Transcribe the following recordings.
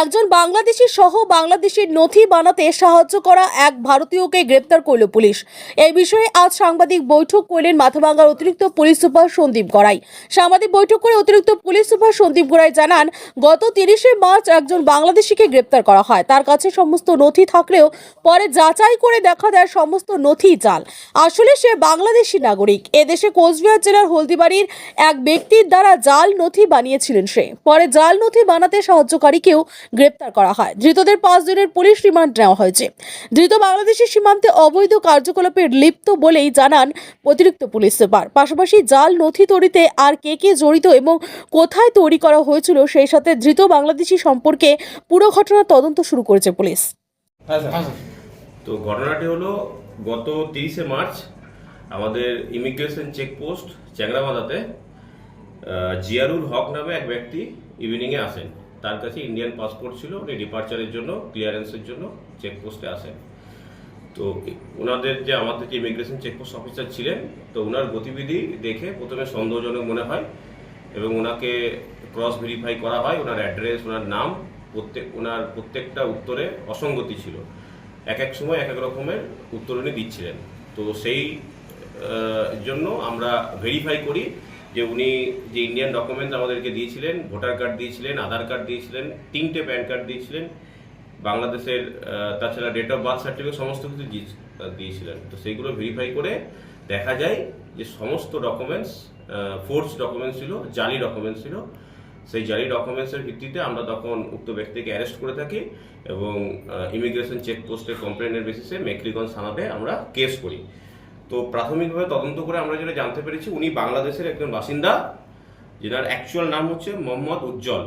একজন বাংলাদেশি সহ বাংলাদেশের নথি বানাতে সাহায্য করা এক ভারতীয়কে গ্রেপ্তার করল পুলিশ। এই বিষয়ে আজ সাংবাদিক বৈঠক করলেন মাথাভাঙ্গার অতিরিক্ত পুলিশ সুপার সন্দীপ গড়াই। সাংবাদিক বৈঠক করে অতিরিক্ত পুলিশ সুপার সন্দীপ গড়াই জানান, গত তিরিশে মার্চ একজন বাংলাদেশিকে গ্রেপ্তার করা হয়। তার কাছে সমস্ত নথি থাকলেও পরে যাচাই করে দেখা যায় সমস্ত নথি জাল। আসলে সে বাংলাদেশি নাগরিক। এদেশে কোচবিহার জেলার হলদিবাড়ির এক ব্যক্তির দ্বারা জাল নথি বানিয়েছিলেন সে। পরে জাল নথি বানাতে সাহায্যকারীকেও গ্রেপ্তার করা হয়। ধৃতদের পাঁচ দিনের পুলিশ রিমান্ড নেওয়া হয়েছে। ধৃত বাংলাদেশের সীমান্তে অবৈধ কার্যকলাপে লিপ্ত বলেই জানান অতিরিক্ত পুলিশ সুপার। পাশাপাশি জাল নথি তৈরিতে আর কে কে জড়িত এবং কোথায় তৈরি করা হয়েছিল সেই সাথে ধৃত বাংলাদেশি সম্পর্কে পুরো ঘটনার তদন্ত শুরু করেছে পুলিশ। হ্যাঁ তো ঘটনাটি হলো গত তিরিশে মার্চ আমাদের ইমিগ্রেশন চেকপোস্ট চ্যাংরাবাদাতে জিয়ারুল হক নামে এক ব্যক্তি ইভিনিংয়ে আসেন। তার কাছে ইন্ডিয়ান পাসপোর্ট ছিল, উনি ডিপার্চারের জন্য ক্লিয়ারেন্সের জন্য চেকপোস্টে আসেন। তো ওনাদের যে আমাদের যে ইমিগ্রেশন চেকপোস্ট অফিসার ছিলেন, তো ওনার গতিবিধি দেখে প্রথমে সন্দেহজনক মনে হয় এবং ওনাকে ক্রস ভেরিফাই করা হয়, ওনার অ্যাড্রেস ওনার নাম, প্রত্যেক, ওনার প্রত্যেকটা উত্তরে অসঙ্গতি ছিল। এক এক সময় এক এক রকমের উত্তর উনি দিচ্ছিলেন। তো সেই জন্য আমরা ভেরিফাই করি যে উনি যে ইন্ডিয়ান ডকুমেন্টস আমাদেরকে দিয়েছিলেন ভোটার কার্ড দিয়েছিলেন, আধার কার্ড দিয়েছিলেন, তিনটে প্যান কার্ড দিয়েছিলেন, বাংলাদেশের তাছাড়া ডেট অফ বার্থ সার্টিফিকেট সমস্ত কিছু দিয়েছিলেন। তো সেইগুলো ভেরিফাই করে দেখা যায় যে সমস্ত ডকুমেন্টস ফোর্স ডকুমেন্টস ছিল, জালি ডকুমেন্টস ছিল। সেই জালি ডকুমেন্টসের ভিত্তিতে আমরা তখন উক্ত ব্যক্তিকে অ্যারেস্ট করে থাকি এবং ইমিগ্রেশন চেকপোস্টের কমপ্লেনের বেসিসে মেকলিগঞ্জ থানাতে আমরা কেস করি। তো প্রাথমিকভাবে তদন্ত করে আমরা যেটা জানতে পেরেছি, উনি বাংলাদেশের একজন বাসিন্দা যেটার অ্যাকচুয়াল নাম হচ্ছে মোহাম্মদ উজ্জ্বল।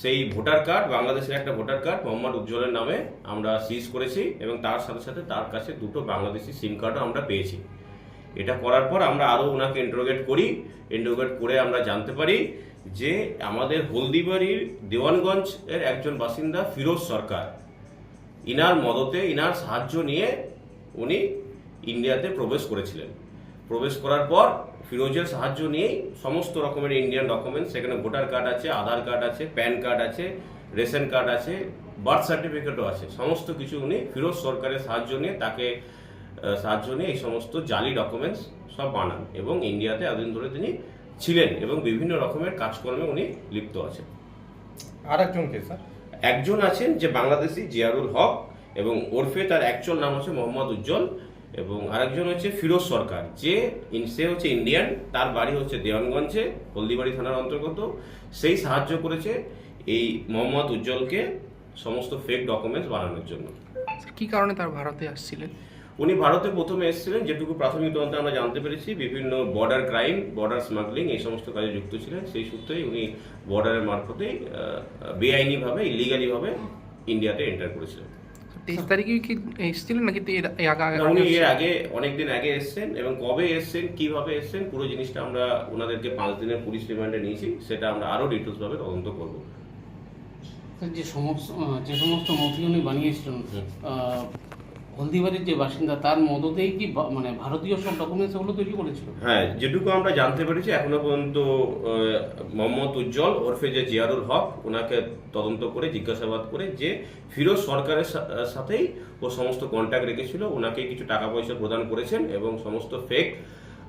সেই ভোটার কার্ড, বাংলাদেশের একটা ভোটার কার্ড মোহাম্মদ উজ্জ্বলের নামে আমরা সিজ করেছি এবং তার সাথে সাথে তার কাছে দুটো বাংলাদেশি সিম কার্ডও আমরা পেয়েছি। এটা করার পর আমরা আরও ওনাকে ইন্টারোগেট করি ইন্টারোগেট করে আমরা জানতে পারি যে আমাদের হলদিবাড়ির দেওয়ানগঞ্জ এর একজন বাসিন্দা ফিরোজ সরকার। ইনার মদতে, ইনার সাহায্য নিয়ে উনি ইন্ডিয়াতে প্রবেশ করেছিলেন। প্রবেশ করার পর ফিরোজের সাহায্য নিয়েই সমস্ত রকমের ইন্ডিয়ান ডকুমেন্টস সেখানে ভোটার কার্ড আছে আধার কার্ড আছে প্যান কার্ড আছে রেশন কার্ড আছে বার্থ সার্টিফিকেটও আছে। সমস্ত কিছু উনি ফিরোজ সরকারের সাহায্য নিয়ে তাকে সাহায্য নিয়ে এই সমস্ত জালি ডকুমেন্টস সব বানান এবং ইন্ডিয়াতে এতদিন ধরে তিনি ছিলেন এবং বিভিন্ন রকমের কাজকর্মে উনি লিপ্ত আছেন। আর একজন কে স্যার? একজন আছেন যে বাংলাদেশি জিয়ারুল হক এবং ওরফে তার অ্যাকচুয়াল নাম হচ্ছে মোহাম্মদ উজ্জ্বল। এবং আরেকজন হচ্ছে ফিরোজ সরকার যে সে হচ্ছে ইন্ডিয়ান তার বাড়ি হচ্ছে দেওয়ানগঞ্জে হলদিবাড়ি থানার অন্তর্গত। সেই সাহায্য করেছে এই মোহাম্মদ উজ্জ্বলকে সমস্ত ফেক ডকুমেন্টস বানানোর জন্য। কি কারণে তার ভারতে আসছিলেন? উনি ভারতে প্রথমে এসেছিলেন যেটুকু প্রাথমিক তদন্তে আমরা জানতে পেরেছি বিভিন্ন বর্ডার ক্রাইম বর্ডার স্মাগলিং এই সমস্ত কাজে যুক্ত ছিলেন। সেই সূত্রেই উনি বর্ডারের মারফতেই বেআইনিভাবে ইলিগালিভাবে ইন্ডিয়াতে এন্টার করেছিলেন। তেইশ তারিখে কি এসেছিলেন নাকি তো এর আগে উনি এর আগে অনেকদিন আগে এসেছেন এবং কবে এসেছেন কীভাবে এসেছেন পুরো জিনিসটা আমরা ওনাদেরকে পাঁচ দিনের পুলিশ রিমান্ডে নিয়েছি সেটা আমরা আরও ডিটেলস ভাবে তদন্ত করব। যে সমস্ত যে সমস্ত নথি উনি বানিয়েছিলেন আহ, হলদিবাড়ির যে বাসিন্দা, তার মদতেই কি মানে ভারতীয় সব ডকুমেন্টস ওগুলো তৈরি করেছিল? হ্যাঁ যেটুকু আমরা জানতে পেরেছি, এখনও পর্যন্ত মোহাম্মদ উজ্জ্বল ওরফে যে জিয়ারুল হক, ওনাকে তদন্ত করে, জিজ্ঞাসাবাদ করে যে ফিরোজ সরকারের সাথেই ও সমস্ত কন্ট্যাক্ট রেখেছিল। ওনাকে কিছু টাকা পয়সা প্রদান করেছেন এবং সমস্ত ফেক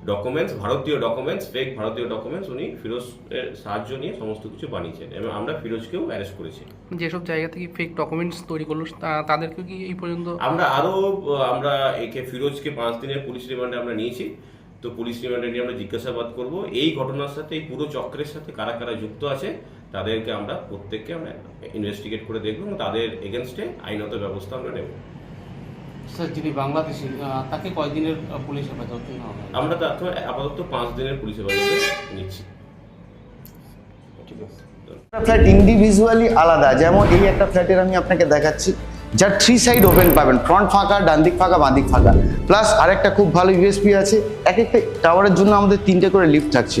ডকুমেন্টস ভারতীয় ডকুমেন্টস ফেক ভারতীয় ডকুমেন্টস উনি ফিরোজ এর সাহায্য নিয়ে সমস্ত কিছু বানিয়েছেন এবং আমরা ফিরোজকেও অ্যারেস্ট করেছি। যেসব জায়গা থেকে ফেক ডকুমেন্টস তৈরি করল তাদেরকে কি এই পর্যন্ত? আমরা আরও আমরা একে ফিরোজকে পাঁচ দিনের পুলিশ রিমান্ডে আমরা নিয়েছি। তো পুলিশ রিমান্ডে নিয়ে আমরা জিজ্ঞাসাবাদ করব এই ঘটনার সাথে এই পুরো চক্রের সাথে কারা কারা যুক্ত আছে তাদেরকে আমরা প্রত্যেককে আমরা ইনভেস্টিগেট করে দেখব এবং তাদের এগেনস্টে আইনত ব্যবস্থা আমরা নেব। স্যার যিনি বাংলাদেশি তাকে কয়দিনের পুলিশ হেফাজত নেওয়া হয় আমরা তাকে আপাতত পাঁচ দিনের পুলিশ হেফাজতে নিচ্ছি। ঠিক আছে ফ্ল্যাট ইন্ডিভিজুয়ালি আলাদা যেমন এই একটা ফ্ল্যাটের আমি আপনাকে দেখাচ্ছি যার থ্রি সাইড ওপেন পাবেন ফ্রন্ট ফাঁকা ডান দিক ফাঁকা বাঁ দিক ফাঁকা। প্লাস আরেকটা খুব ভালো ইউএসপি আছে এক একটা টাওয়ারের জন্য আমাদের তিনটে করে লিফট থাকছে।